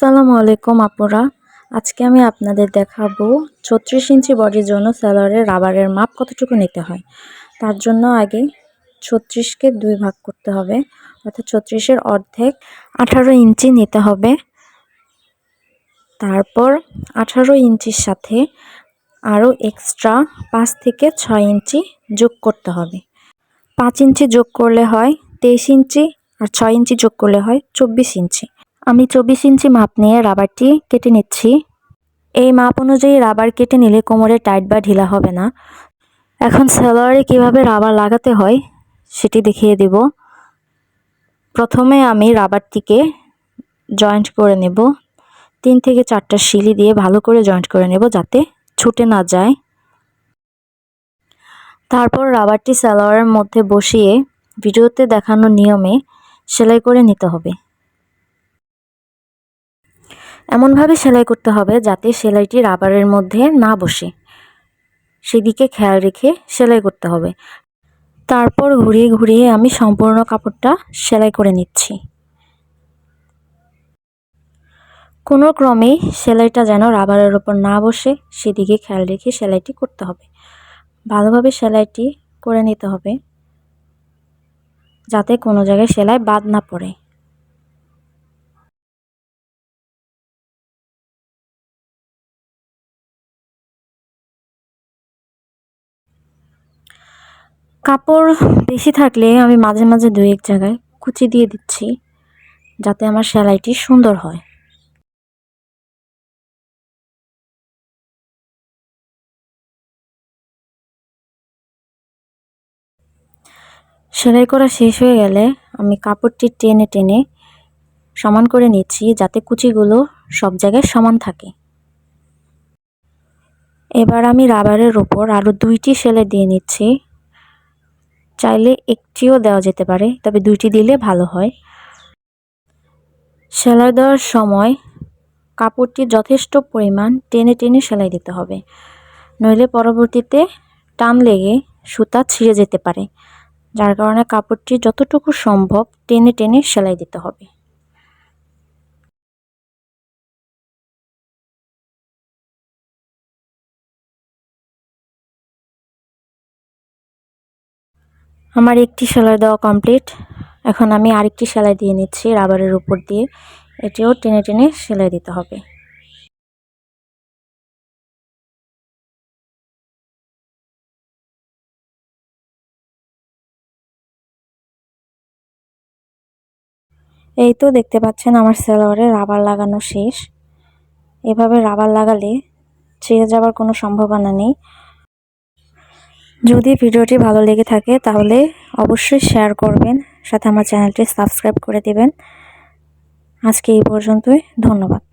আসসালামু আলাইকুম আপুরা। আজকে আমি আপনাদের দেখাবো ছত্রিশ ইঞ্চি বডির জন্য স্যালোয়ারের রাবারের মাপ কতটুকু নিতে হয়। তার জন্য আগে ছত্রিশকে দুই ভাগ করতে হবে, অর্থাৎ ছত্রিশের অর্ধেক আঠারো ইঞ্চি নিতে হবে। তারপর আঠারো ইঞ্চির সাথে আরও এক্সট্রা পাঁচ থেকে ছয় ইঞ্চি যোগ করতে হবে। পাঁচ ইঞ্চি যোগ করলে হয় তেইশ ইঞ্চি আর ছয় ইঞ্চি যোগ করলে হয় চব্বিশ ইঞ্চি। আমি চব্বিশ ইঞ্চি মাপ নিয়ে রাবারটি কেটে নিচ্ছি। এই মাপ অনুযায়ী রাবার কেটে নিলে কোমরে টাইট বা ঢিলা হবে না। এখন সেলোয়ারে কীভাবে রাবার লাগাতে হয় সেটি দেখিয়ে দেব। প্রথমে আমি রাবারটিকে জয়েন্ট করে নেব। তিন থেকে চারটা শিলি দিয়ে ভালো করে জয়েন্ট করে নেব যাতে ছুটে না যায়। তারপর রাবারটি সালোয়ারের মধ্যে বসিয়ে ভিডিওতে দেখানো নিয়মে সেলাই করে নিতে হবে। এমনভাবে সেলাই করতে হবে যাতে সেলাইটি রাবারের মধ্যে না বসে। সেদিকে খেয়াল রেখে সেলাই করতে হবে। তারপর ঘুরিয়ে ঘুরিয়ে আমি সম্পূর্ণ কাপড়টা সেলাই করে নিচ্ছি। কোনো ক্রমেই সেলাইটা যেন রাবারের ওপর না বসে, সেদিকে খেয়াল রেখে সেলাইটি করতে হবে। ভালোভাবে সেলাইটি করে নিতে হবে, যাতে কোনো জায়গায় সেলাই বাদ না পড়ে। কাপড় বেশি থাকলে আমি মাঝে মাঝে দু এক জায়গায় কুচি দিয়ে দিচ্ছি, যাতে আমার সেলাইটি সুন্দর হয়। সেলাই করা শেষ হয়ে গেলে আমি কাপড়টি টেনে টেনে সমান করে নিচ্ছি, যাতে কুচিগুলো সব জায়গায় সমান থাকে। এবার আমি রাবারের ওপর আরও দুইটি সেলাই দিয়ে নিচ্ছি। চাইলে একটিও দেওয়া যেতে পারে, তবে দুইটি দিলে ভালো হয়। সেলাই দেওয়ার সময় কাপড়টি যথেষ্ট পরিমাণ টেনে টেনে সেলাই দিতে হবে। নইলে পরবর্তীতে টান লেগে সুতা ছিঁড়ে যেতে পারে, যার কারণে কাপড়টি যতটুকু সম্ভব টেনে টেনে সেলাই দিতে হবে। আমার একটি সেলাই দেওয়া কমপ্লিট এখন আমি আরেকটি সেলাই দিয়ে নিচ্ছি রাবারের উপর দিয়ে। এটিও টেনে টেনে সেলাই দিতে হবে। এই তো দেখতে পাচ্ছেন আমার সেলোয়ারে রাবার লাগানো শেষ। এভাবে রাবার লাগালে ছিঁড়ে যাওয়ার কোনো সম্ভাবনা নেই। যদি ভিডিওটি ভালো লেগে থাকে, তাহলে অবশ্যই শেয়ার করবেন, সাথে আমার চ্যানেলটি সাবস্ক্রাইব করে দেবেন। আজকে এই পর্যন্তই, ধন্যবাদ।